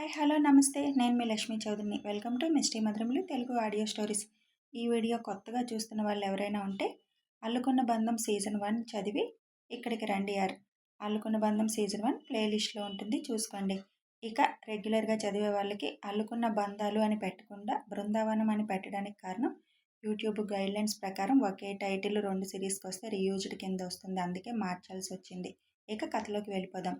Hi hello నమస్తే. నేను మీ లక్ష్మీ చౌదరిని. వెల్కమ్ టు మిస్టీ మధురములు తెలుగు ఆడియో స్టోరీస్. ఈ వీడియో కొత్తగా చూస్తున్న వాళ్ళు ఎవరైనా ఉంటే అల్లుకున్న బంధం సీజన్ వన్ చదివి ఇక్కడికి రండి యార్. అల్లుకున్న బంధం సీజన్ వన్ ప్లేలిస్ట్లో ఉంటుంది. చూసుకోండి. ఇక రెగ్యులర్గా చదివే వాళ్ళకి అల్లుకున్న బంధాలు అని పెట్టకుండా బృందావనం అని పెట్టడానికి కారణం యూట్యూబ్ గైడ్లైన్స్ ప్రకారం ఒకే టైటిల్ రెండు సిరీస్కి వస్తే రీయూజ్డ్ కింద వస్తుంది. అందుకే మార్చాల్సి వచ్చింది ఇక కథలోకి వెళ్ళిపోదాం.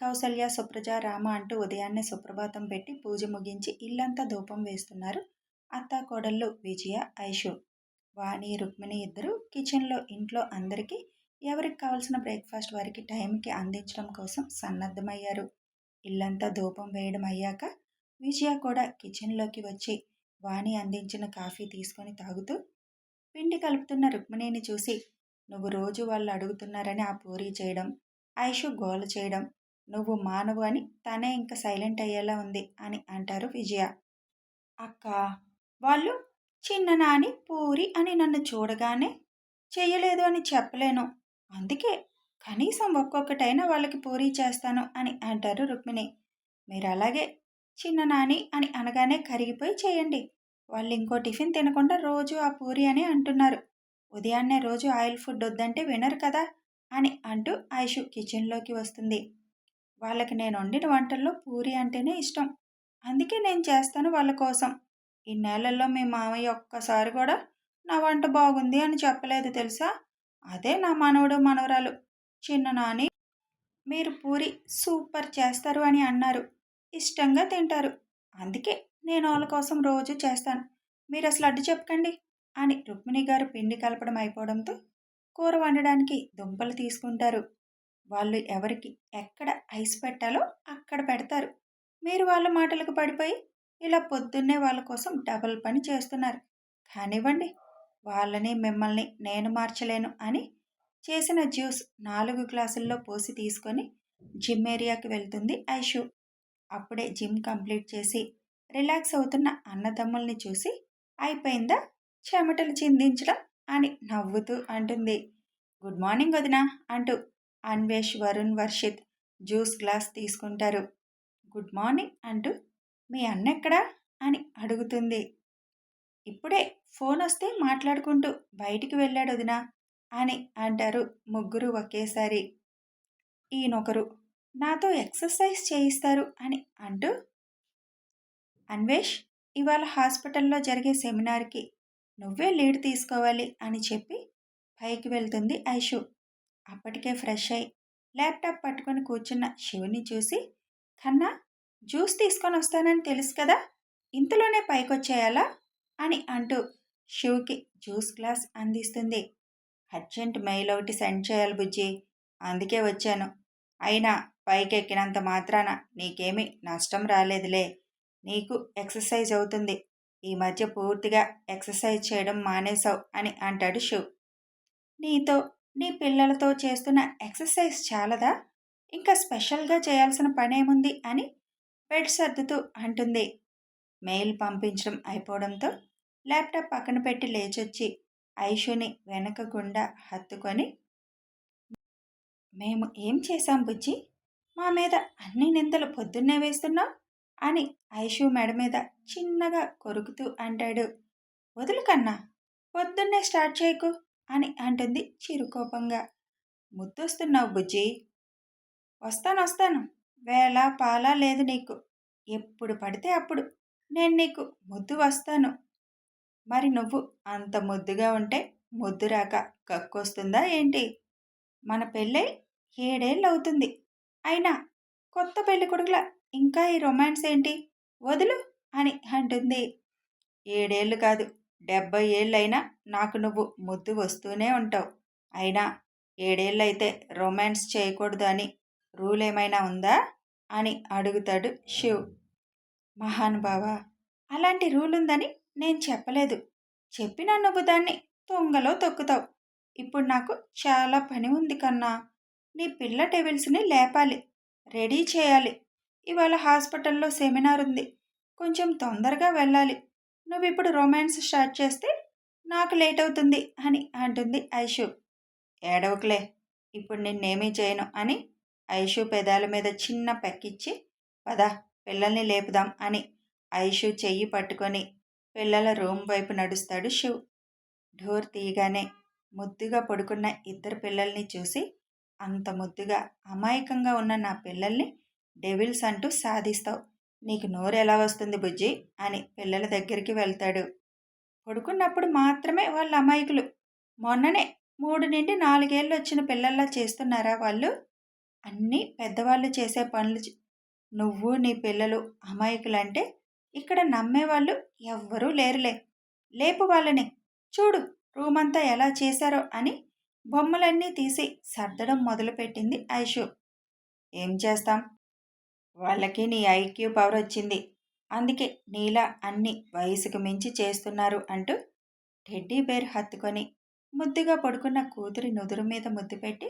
కౌసల్య సుప్రజ రామ అంటూ ఉదయాన్నే సుప్రభాతం పెట్టి పూజ ముగించి ఇల్లంతా ధూపం వేస్తున్నారు. అత్త కోడళ్ళు విజయ ఐషు వాణి రుక్మిణి ఇద్దరు కిచెన్లో ఇంట్లో అందరికీ ఎవరికి కావాల్సిన బ్రేక్ఫాస్ట్ వారికి టైంకి అందించడం కోసం సన్నద్ధమయ్యారు. ఇల్లంతా ధూపం వేయడం అయ్యాక విజయ కూడా కిచెన్లోకి వచ్చి వాణి అందించిన కాఫీ తీసుకొని తాగుతూ పిండి కలుపుతున్న రుక్మిణిని చూసి నువ్వు రోజు వాళ్ళు అడుగుతున్నారని ఆ పూరీ చేయడం ఐషు గోల చేయడం నువ్వు మానవు అని తనే ఇంకా సైలెంట్ అయ్యేలా ఉంది అని అంటారు విజయ. అక్క వాళ్ళు చిన్న నాని పూరి అని నన్ను చూడగానే చేయలేదు అని చెప్పలేను. అందుకే కనీసం ఒక్కొక్కటైనా వాళ్ళకి పూరి చేస్తాను అని అంటారు రుక్మిణి. మీరు అలాగే చిన్న నాని అని అనగానే కరిగిపోయి చేయండి. వాళ్ళు ఇంకో టిఫిన్ తినకుండా రోజు ఆ పూరి అని అంటున్నారు. ఉదయాన్నే రోజు ఆయిల్ ఫుడ్ వద్దంటే వినరు కదా అని అంటూ ఐషు కిచెన్లోకి వస్తుంది. వాళ్ళకి నేను వండిన వంటల్లో పూరి అంటేనే ఇష్టం. అందుకే నేను చేస్తాను వాళ్ళ కోసం. ఈ నెలల్లో మీ మామయ్య ఒక్కసారి కూడా నా వంట బాగుంది అని చెప్పలేదు తెలుసా? అదే నా మనవడు మనవరాలు. చిన్న నాని మీరు పూరి సూపర్ చేస్తారు అని అన్నారు. ఇష్టంగా తింటారు. అందుకే నేను వాళ్ళ కోసం రోజు చేస్తాను. మీరు అసలు అడ్డు చెప్పకండి అని రుక్మిణి గారు పిండి కలపడం అయిపోవడంతో కూర వండడానికి దుంపలు తీసుకుంటారు. వాళ్ళు ఎవరికి ఎక్కడ ఐస్ పెట్టాలో అక్కడ పెడతారు. మీరు వాళ్ళ మాటలకు పడిపోయి ఇలా పొద్దున్నే వాళ్ళ కోసం డబల్ పని చేస్తున్నారు. కానివ్వండి వాళ్ళని మిమ్మల్ని నేను మార్చలేను అని చేసిన జ్యూస్ నాలుగు గ్లాసుల్లో పోసి తీసుకొని జిమ్ ఏరియాకి వెళ్తుంది ఐషు. అప్పుడే జిమ్ కంప్లీట్ చేసి రిలాక్స్ అవుతున్న అన్నదమ్ముల్ని చూసి అయిపోయిందా? చెమటలు చిందించడం అని నవ్వుతూ అంటుంది. గుడ్ మార్నింగ్ వదిన అంటూ అన్వేష్ వరుణ్ వర్షిత్ జ్యూస్ గ్లాస్ తీసుకుంటారు. గుడ్ మార్నింగ్ అంటూ మీ అన్న ఎక్కడా అని అడుగుతుంది. ఇప్పుడే ఫోన్ వస్తే మాట్లాడుకుంటూ బయటికి వెళ్ళాడు వదినా అని అంటారు ముగ్గురు ఒకేసారి. ఈయనొకరు నాతో ఎక్సర్సైజ్ చేయిస్తారు అని అంటూ అన్వేష్ ఇవాళ హాస్పిటల్లో జరిగే సెమినార్కి నువ్వే లీడ్ తీసుకోవాలి అని చెప్పి పైకి వెళ్తుంది ఐషు. అప్పటికే ఫ్రెష్ అయి ల్యాప్టాప్ పట్టుకొని కూర్చున్న శివుని చూసి కన్నా జ్యూస్ తీసుకొని వస్తానని తెలుసు కదా ఇంతలోనే పైకొచ్చేయాలా? అని అంటూ శివుకి జ్యూస్ గ్లాస్ అందిస్తుంది. అర్జెంట్ మెయిల్ ఒకటి సెండ్ చేయాలి బుజ్జి అందుకే వచ్చాను. అయినా పైకెక్కినంత మాత్రాన నీకేమీ నష్టం రాలేదులే. నీకు ఎక్సర్సైజ్ అవుతుంది. ఈ మధ్య పూర్తిగా ఎక్సర్సైజ్ చేయడం మానేశావు అని అంటాడు శివ్. నీతో నీ పిల్లలతో చేస్తున్న ఎక్సర్సైజ్ చాలదా? ఇంకా స్పెషల్గా చేయాల్సిన పనేముంది అని బెడ్ సర్దుతూ అంటుంది. మెయిల్ పంపించడం అయిపోవడంతో ల్యాప్టాప్ పక్కన పెట్టి లేచొచ్చి ఐషుని వెనక గుండా హత్తుకొని మేము ఏం చేశాం బుజ్జి? మా మీద అన్ని నిందలు పొద్దున్నే వేస్తున్నాం అని ఐషు మెడ మీద చిన్నగా కొరుకుతూ అంటాడు. వదులు కన్నా పొద్దున్నే స్టార్ట్ చేయకు. అని అంటుంది చిరుకోపంగా. ముద్దొస్తున్నావు బుజ్జి. వస్తాను వస్తాను. వేళ పాల లేదు నీకు. ఎప్పుడు పడితే అప్పుడు నేను నీకు ముద్దు వస్తాను. మరి నువ్వు అంత ముద్దుగా ఉంటే ముద్దు రాక కక్కొస్తుందా ఏంటి? మన పెళ్ళై ఏడేళ్ళు అవుతుంది అయినా కొత్త పెళ్ళి కొడుకుల ఇంకా ఈ రొమాన్స్ ఏంటి? వదులు అని అంటుంది. ఏడేళ్ళు కాదు డెబ్బై ఏళ్ళైనా నాకు నువ్వు ముద్దు వస్తూనే ఉంటావు. అయినా ఏడేళ్ళైతే రొమాన్స్ చేయకూడదు అని రూల్ ఏమైనా ఉందా? అని అడుగుతాడు శివ్. మహానుభావ అలాంటి రూల్ ఉందని నేను చెప్పలేదు. చెప్పినా నువ్వు దాన్ని తొంగలో తొక్కుతావు. ఇప్పుడు నాకు చాలా పని ఉంది కన్నా. నీ పిల్ల టెవిల్స్ని లేపాలి రెడీ చేయాలి. ఇవాళ హాస్పిటల్లో సెమినార్ ఉంది కొంచెం తొందరగా వెళ్ళాలి. నువ్వు ఇప్పుడు రొమాన్స్ స్టార్ట్ చేస్తే నాకు లేట్ అవుతుంది అని అంటుంది ఐషు. ఏడవకులే ఇప్పుడు నిన్నేమీ చేయను అని ఐషు పెదాల మీద చిన్న పెక్కిచ్చి పద పిల్లల్ని లేపుదాం అని ఐషు చెయ్యి పట్టుకొని పిల్లల రూమ్ వైపు నడుస్తాడు శివ్. డోర్ తీయగానే ముద్దుగా పడుకున్న ఇద్దరు పిల్లల్ని చూసి అంత ముద్దుగా అమాయకంగా ఉన్న నా పిల్లల్ని డెవిల్స్ అంటూ సాధిస్తావు. నీకు నోరు ఎలా వస్తుంది బుజ్జి? అని పిల్లల దగ్గరికి వెళ్తాడు. పడుకున్నప్పుడు మాత్రమే వాళ్ళ అమాయకులు. మొన్ననే మూడు నుండి నాలుగేళ్ళు వచ్చిన పిల్లల్లా చేస్తున్నారా వాళ్ళు? అన్నీ పెద్దవాళ్ళు చేసే పనులు నువ్వు నీ పిల్లలు అమాయకులంటే ఇక్కడ నమ్మేవాళ్ళు ఎవ్వరూ లేరులే. లేపు వాళ్ళని. చూడు రూమ్ అంతా ఎలా చేశారో అని బొమ్మలన్నీ తీసి సర్దడం మొదలుపెట్టింది ఐషు. ఏం చేస్తాం? వాళ్ళకి నీ ఐక్యూ పవర్ వచ్చింది. అందుకే నీలా అన్ని వయసుకు మించి చేస్తున్నారు అంటూ టెడ్డీ బేర్ హత్తుకొని ముద్దుగా పడుకున్న కూతురి నుదురు మీద ముద్దు పెట్టి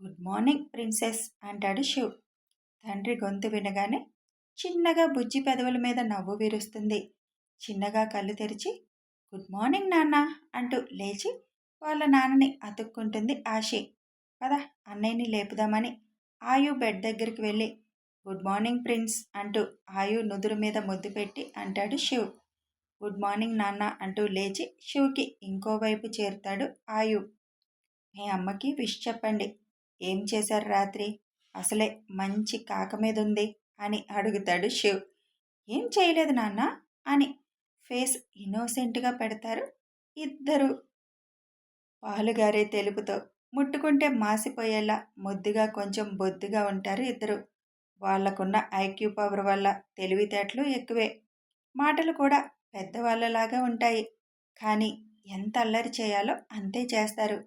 గుడ్ మార్నింగ్ ప్రిన్సెస్ అంటాడు శివ్ తండ్రి గొంతు వినగానే చిన్నగా బుజ్జి పెదవుల మీద నవ్వు విరుస్తుంది. చిన్నగా కళ్ళు తెరిచి గుడ్ మార్నింగ్ నాన్న అంటూ లేచి వాళ్ళ నాన్నని అతుక్కుంటుంది ఆశి. కదా అన్నయ్యని లేపుదామని. ఆయు బెడ్ దగ్గరికి వెళ్ళి గుడ్ మార్నింగ్ ప్రిన్స్ అంటూ ఆయు నుదురు మీద ముద్దు పెట్టి అంటాడు శివ్. గుడ్ మార్నింగ్ నాన్న అంటూ లేచి శివ్కి ఇంకోవైపు చేరుతాడు ఆయు. మీ అమ్మకి విష్ చెప్పండి. ఏం చేశారు రాత్రి? అసలే మంచి కాక మీద ఉంది అని అడుగుతాడు శివ్. ఏం చేయలేదు నాన్న అని ఫేస్ ఇన్నోసెంట్గా పెడతారు ఇద్దరు. పాలుగారే తెలుపుతో ముట్టుకుంటే మాసిపోయేలా ముద్దుగా కొంచెం బొద్దుగా ఉంటారు ఇద్దరు. వాళ్ళకున్న ఐక్యూ పవర్ వల్ల తెలివితేటలు ఎక్కువే. మాటలు కూడా పెద్దవాళ్ళలాగా ఉంటాయి. కానీ ఎంత అల్లరి చేయాలో అంతే చేస్తారు.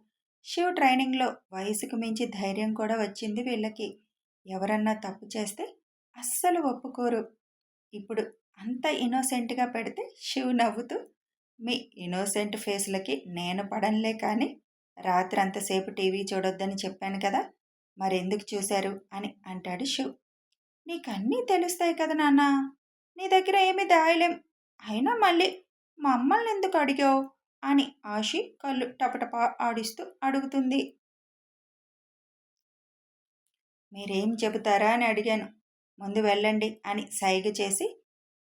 శివ్ ట్రైనింగ్లో వయసుకు మించి ధైర్యం కూడా వచ్చింది వీళ్ళకి. ఎవరన్నా తప్పు చేస్తే అస్సలు ఒప్పుకోరు. ఇప్పుడు అంత ఇన్నోసెంట్గా పెడితే శివ్ నవ్వుతూ మీ ఇన్నోసెంట్ ఫేస్లకి నేను పడనులే కానీ రాత్రి అంతసేపు టీవీ చూడొద్దని చెప్పాను కదా మరెందుకు చూశారు? అని అంటాడు శివ్. నీకు అన్నీ తెలుస్తాయి కదా నాన్న. నీ దగ్గర ఏమి దాయలేం. అయినా మళ్ళీ మమ్మల్ని ఎందుకు అడిగావు అని ఆశి కళ్ళు టపటప ఆడిస్తూ అడుగుతుంది. మీరేం చెబుతారా అని అడిగాను. ముందు వెళ్ళండి అని సైగ చేసి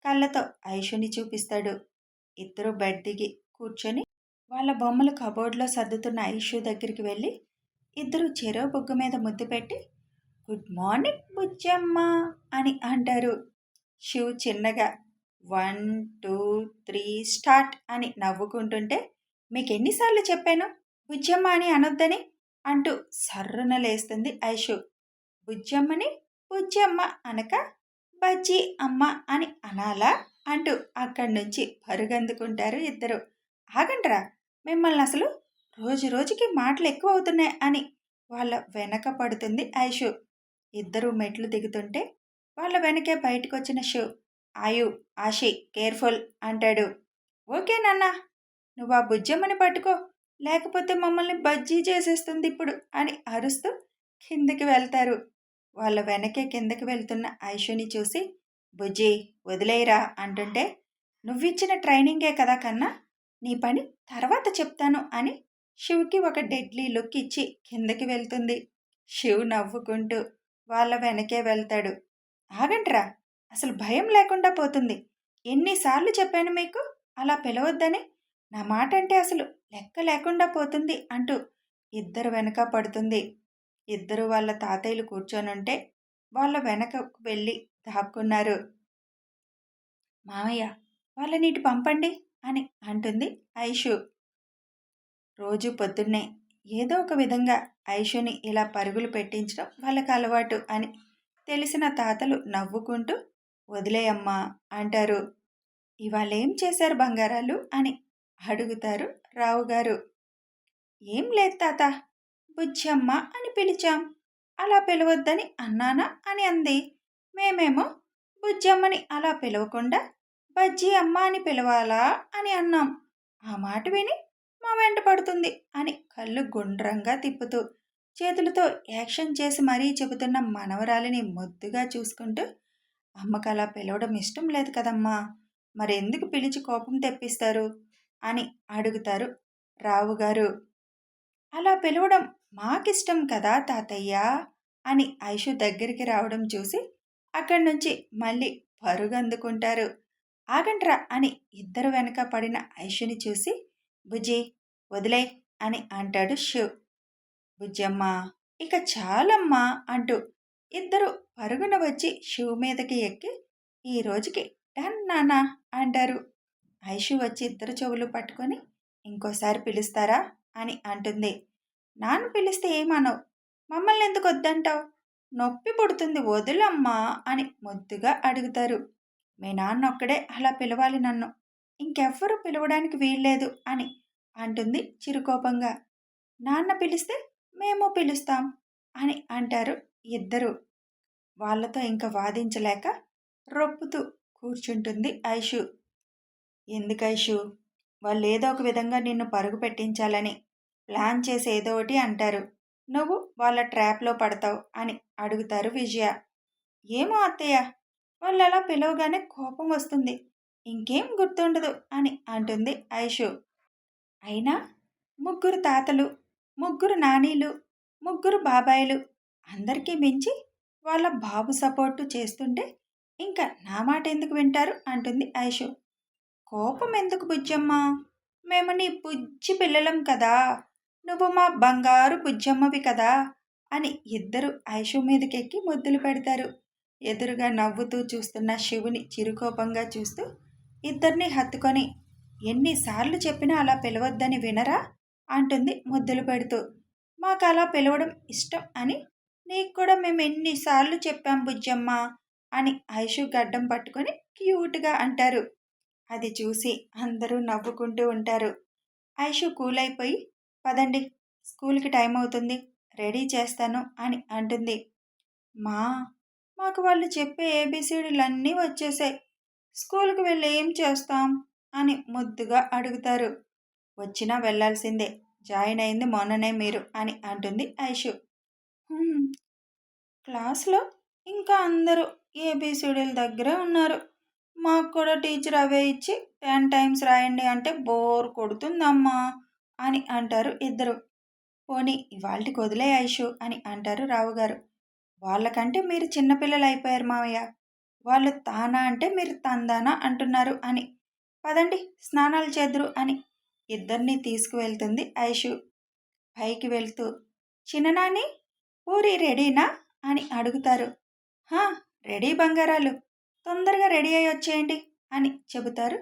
కళ్ళతో ఐషుని చూపిస్తాడు. ఇద్దరు బెడ్ దిగి కూర్చొని వాళ్ళ బొమ్మలు కబోర్డ్లో సర్దుతున్న ఐషు దగ్గరికి వెళ్ళి ఇద్దరు చెరో బొగ్గు మీద ముద్దు పెట్టి గుడ్ మార్నింగ్ బుజ్జమ్మ అని అంటారు. శివ్ చిన్నగా వన్ టూ త్రీ స్టార్ట్ అని నవ్వుకుంటుంటే మీకు ఎన్నిసార్లు చెప్పాను బుజ్జమ్మ అని అనొద్దని? అంటూ సర్రున లేస్తుంది ఐషు. బుజ్జమ్మని బుజ్జమ్మ అనక బజ్జీ అమ్మ అని అనాలా? అంటూ అక్కడి నుంచి పరుగందుకుంటారు ఇద్దరు. ఆగండ్రా మిమ్మల్ని అసలు రోజు రోజుకి మాటలు ఎక్కువ అవుతున్నాయి అని వాళ్ళ వెనక పడుతుంది ఐషు. ఇద్దరు మెట్లు దిగుతుంటే వాళ్ళ వెనకే బయటకు వచ్చిన షూ ఆయు ఆషి కేర్ఫుల్ అంటాడు. ఓకే నాన్న నువ్వు ఆ బుజ్జమ్మని పట్టుకో లేకపోతే మమ్మల్ని బజ్జీ చేసేస్తుంది ఇప్పుడు అని అరుస్తూ కిందకి వెళ్తారు. వాళ్ళ వెనకే కిందకి వెళ్తున్న ఐషుని చూసి బుజ్జి వదిలేయరా అంటుంటే నువ్విచ్చిన ట్రైనింగే కదా కన్నా నీ పని తర్వాత చెప్తాను అని శివుకి ఒక డెడ్లీ లుక్ ఇచ్చి కిందకి వెళ్తుంది. శివ్ నవ్వుకుంటూ వాళ్ళ వెనకే వెళ్తాడు. ఆగంట్రా అసలు భయం లేకుండా పోతుంది. ఎన్నిసార్లు చెప్పాను మీకు? అలా పిలవద్దని? నా మాట అంటే అసలు లెక్క లేకుండా పోతుంది అంటూ ఇద్దరు వెనక పడుతుంది. ఇద్దరు వాళ్ళ తాతయ్యలు కూర్చొనుంటే వాళ్ళ వెనకకు వెళ్ళి దాక్కున్నారు. మామయ్య వాళ్ళని ఇటు పంపండి అని అంటుంది ఐషు. రోజు పొద్దున్నే ఏదో ఒక విధంగా ఐషుని ఇలా పరుగులు పెట్టించడం వాళ్ళకి అలవాటు అని తెలిసిన తాతలు నవ్వుకుంటూ వదిలేయమ్మా అంటారు. ఇవాళ ఏం చేశారు బంగారాలు? అని అడుగుతారు రావుగారు. ఏం లేదు తాత బుజ్జమ్మ అని పిలిచాం. అలా పిలవద్దని అన్నానా? అని అంది. మేమేమో బుజ్జమ్మని అలా పిలవకుండా బజ్జీ అమ్మ అని పిలవాలా? అని అన్నాం. ఆ మాట విని మా వెంట పడుతుంది అని కళ్ళు గుండ్రంగా తిప్పుతూ చేతులతో యాక్షన్ చేసి మరీ చెబుతున్న మనవరాలిని మొద్దుగా చూసుకుంటూ అమ్మకు అలా పిలవడం ఇష్టం లేదు కదమ్మా మరెందుకు పిలిచి కోపం తెప్పిస్తారు? అని అడుగుతారు రావుగారు అలా పిలవడం మాకిష్టం కదా తాతయ్య అని ఐషు దగ్గరికి రావడం చూసి అక్కడి నుంచి మళ్ళీ పరుగు అందుకుంటారు ఆగండ్రా అని ఇద్దరు వెనక పడిన ఐషుని చూసి బుజ్జి వదిలే అని అంటాడు శివ్. బుజ్జమ్మ ఇక చాలమ్మా అంటూ ఇద్దరు పరుగున వచ్చి శివు మీదకి ఎక్కి ఈ రోజుకి డన్ నానా అంటారు. ఐషు వచ్చి ఇద్దరు చెవులు పట్టుకొని ఇంకోసారి పిలుస్తారా అని అంటుంది. నాన్న పిలిస్తే ఏమనవు? మమ్మల్ని ఎందుకు వద్దంటావు? నొప్పి పుడుతుంది వదులమ్మా అని ముద్దుగా అడుగుతారు. మీ నాన్న ఒక్కడే అలా పిలవాలి నన్ను. ఇంకెవ్వరూ పిలవడానికి వీల్లేదు అని అంటుంది చిరుకోపంగా. నాన్న పిలిస్తే మేము పిలుస్తాం అని అంటారు ఇద్దరు. వాళ్ళతో ఇంకా వాదించలేక రొప్పుతూ కూర్చుంటుంది ఐషు. ఎందుకు ఐషు? వాళ్ళు ఏదో ఒక విధంగా నిన్ను పరుగు పెట్టించాలని ప్లాన్ చేసి ఏదో ఒకటి అంటారు. నువ్వు వాళ్ళ ట్రాప్లో పడతావు అని అడుగుతారు విజయ. ఏమో అత్తయ్య వాళ్ళు అలా పిలవగానే కోపం వస్తుంది. ఇంకేం గుర్తుండదు అని అంటుంది ఐషు. అయినా ముగ్గురు తాతలు ముగ్గురు నానీలు ముగ్గురు బాబాయిలు అందరికీ మించి వాళ్ళ బాబు సపోర్టు చేస్తుంటే ఇంకా నా మాట ఎందుకు వింటారు? అంటుంది ఐషు. కోపం ఎందుకు బుజ్జమ్మ? మేము నీ బుజ్జి పిల్లలం కదా. నువ్వు మా బంగారు బుజ్జమ్మవి కదా అని ఇద్దరు ఐషు మీదకెక్కి ముద్దులు పెడతారు. ఎదురుగా నవ్వుతూ చూస్తున్న శివుని చిరుకోపంగా చూస్తూ ఇద్దరిని హత్తుకొని ఎన్నిసార్లు చెప్పినా అలా పిలవద్దని వినరా? అంటుంది ముద్దులు పెడుతూ. మాకు అలా పిలవడం ఇష్టం అని నీకు కూడా మేము ఎన్నిసార్లు చెప్పాం బుజ్జమ్మ అని ఐషు గడ్డం పట్టుకొని క్యూట్గా అంటారు. అది చూసి అందరూ నవ్వుకుంటూ ఉంటారు. ఐషు కూల్ అయిపోయి పదండి స్కూల్కి టైం అవుతుంది రెడీ చేస్తాను అని అంటుంది. మా మాకు వాళ్ళు చెప్పే ఏబీసీడీలు అన్నీ వచ్చేసాయి. స్కూల్కి వెళ్ళి ఏం చేస్తాం? అని ముద్దుగా అడుగుతారు. వచ్చినా వెళ్ళాల్సిందే. జాయిన్ అయింది మొన్ననే మీరు అని అంటుంది ఐషు. క్లాస్లో ఇంకా అందరూ ఏబిసిడీల దగ్గరే ఉన్నారు. మాకు కూడా టీచర్ అవే ఇచ్చి టెన్ టైమ్స్ రాయండి అంటే బోర్ కొడుతుందమ్మా అని అంటారు ఇద్దరు. పోనీ ఇవాళకి వదిలే ఐషు అని అంటారు రావుగారు. వాళ్ళకంటే మీరు చిన్నపిల్లలు అయిపోయారు మావయ్య. వాళ్ళు తానా అంటే మీరు తందానా అంటున్నారు అని. పదండి స్నానాలు చేద్దరు అని ఇద్దరిని తీసుకువెళ్తుంది ఐషు. పైకి వెళ్తూ చిన్ననాని పూరి రెడీనా అని అడుగుతారు. హా రెడీ బంగారాలు. తొందరగా రెడీ అయ్యి వచ్చేయండి అని చెబుతారు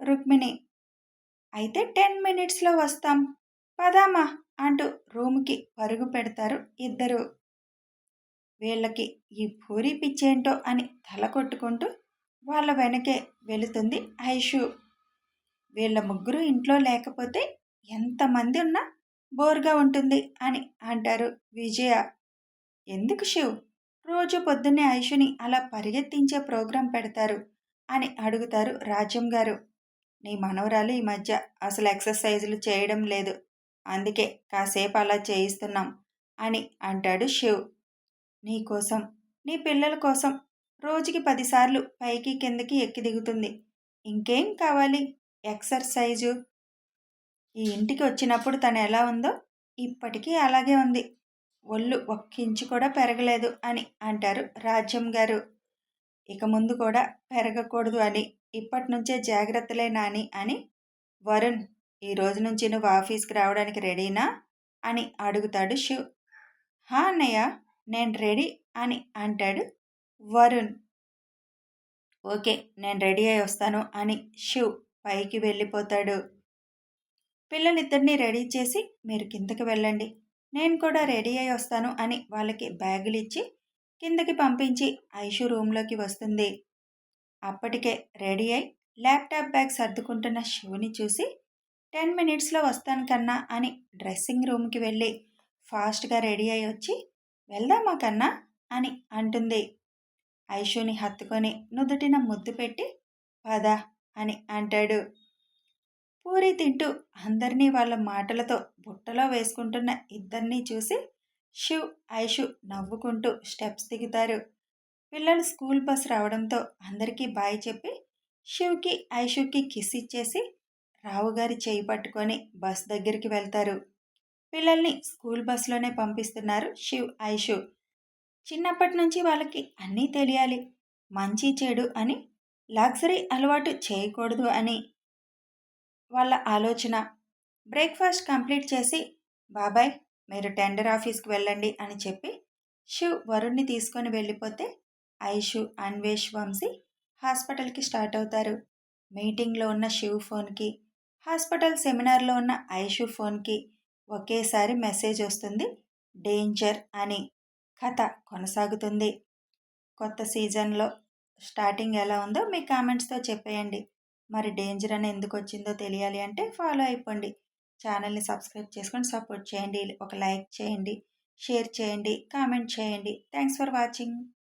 రుక్మిణి. అయితే టెన్ మినిట్స్లో వస్తాం. పదామా అంటూ రూమ్కి పరుగు పెడతారు ఇద్దరు. వీళ్ళకి ఈ పూరి పిచ్చేంటో అని తల కొట్టుకుంటూ వాళ్ళ వెనకే వెళుతుంది ఐషు. వీళ్ళ ముగ్గురు ఇంట్లో లేకపోతే ఎంతమంది ఉన్నా బోర్గా ఉంటుంది అని అంటారు విజయ. ఎందుకు శివ్? రోజు పొద్దున్నే ఐషుని అలా పరిగెత్తించే ప్రోగ్రాం పెడతారు అని అడుగుతారు రాజ్యం గారు. నీ మనవరాలు ఈ మధ్య అసలు ఎక్సర్సైజులు చేయడం లేదు. అందుకే కాసేపు అలా చేయిస్తున్నాం అని అంటాడు శివ్. నీ కోసం నీ పిల్లల కోసం రోజుకి పదిసార్లు పైకి కిందకి ఎక్కి దిగుతుంది. ఇంకేం కావాలి? ఎక్సర్సైజు. ఈ ఇంటికి వచ్చినప్పుడు తను ఎలా ఉందో ఇప్పటికీ అలాగే ఉంది. ఒళ్ళు ఒక్కించి కూడా పెరగలేదు అని అంటారు రాజ్యం గారు. ఇక ముందు కూడా పెరగకూడదు అని ఇప్పటి నుంచే జాగ్రత్తలే నాని అని వరుణ్ ఈ రోజు నుంచి నువ్వు ఆఫీస్కి రావడానికి రెడీనా అని అడుగుతాడు శివ్ హా అన్నయ్య! నేను రెడీ అని అంటాడు వరుణ్. ఓకే నేను రెడీ అయి వస్తాను అని శివ్ పైకి వెళ్ళిపోతాడు. పిల్లలిద్దరిని రెడీ చేసి మీరు కిందకి వెళ్ళండి. నేను కూడా రెడీ అయి వస్తాను అని వాళ్ళకి బ్యాగులు ఇచ్చి కిందకి పంపించి ఐషు రూమ్లోకి వస్తుంది. అప్పటికే రెడీ అయి ల్యాప్టాప్ బ్యాగ్ సర్దుకుంటున్న శివుని చూసి టెన్ మినిట్స్లో వస్తాను కన్నా అని డ్రెస్సింగ్ రూమ్కి వెళ్ళి ఫాస్ట్గా రెడీ అయి వచ్చి వెళ్దామా కన్నా? అని అంటుంది. ఐషుని హత్తుకొని నుదుటిన ముద్దు పెట్టి పద అని అంటాడు. పూరి తింటూ అందరినీ వాళ్ళ మాటలతో బుట్టలో వేసుకుంటున్న ఇద్దరినీ చూసి శివ్ ఐషు నవ్వుకుంటూ స్టెప్స్ దిగుతారు. పిల్లలు స్కూల్ బస్ రావడంతో అందరికీ బాయ్ చెప్పి శివ్కి ఐషుకి కిస్ ఇచ్చేసి రావుగారి చేయి పట్టుకొని బస్ దగ్గరికి వెళ్తారు. పిల్లల్ని స్కూల్ బస్సులోనే పంపిస్తున్నారు శివ్ ఐషు. చిన్నప్పటి నుంచి వాళ్ళకి అన్నీ తెలియాలి. మంచి చెడు అని లగ్జరీ అలవాటు చేయకూడదు అని వాళ్ళ ఆలోచన. బ్రేక్ఫాస్ట్ కంప్లీట్ చేసి బాబాయ్ మీరు టెండర్ ఆఫీస్కి వెళ్ళండి అని చెప్పి శివ్ వరుణ్ణి తీసుకొని వెళ్ళిపోతే ఐషు అన్వేష్ వంశీ హాస్పిటల్కి స్టార్ట్ అవుతారు. మీటింగ్లో ఉన్న శివ్ ఫోన్కి హాస్పిటల్ సెమినార్లో ఉన్న ఐషు ఫోన్కి ఒకేసారి మెసేజ్ వస్తుంది. డేంజర్ అని కథ కొనసాగుతుంది. కొత్త సీజన్లో స్టార్టింగ్ ఎలా ఉందో మీ కామెంట్స్తో చెప్పేయండి. మరి డేంజర్ అని ఎందుకు వచ్చిందో తెలియాలి అంటే ఫాలో అయిపోండి. ఛానల్ని సబ్స్క్రైబ్ చేసుకొని సపోర్ట్ చేయండి. ఒక లైక్ చేయండి షేర్ చేయండి కామెంట్ చేయండి. Thanks for watching.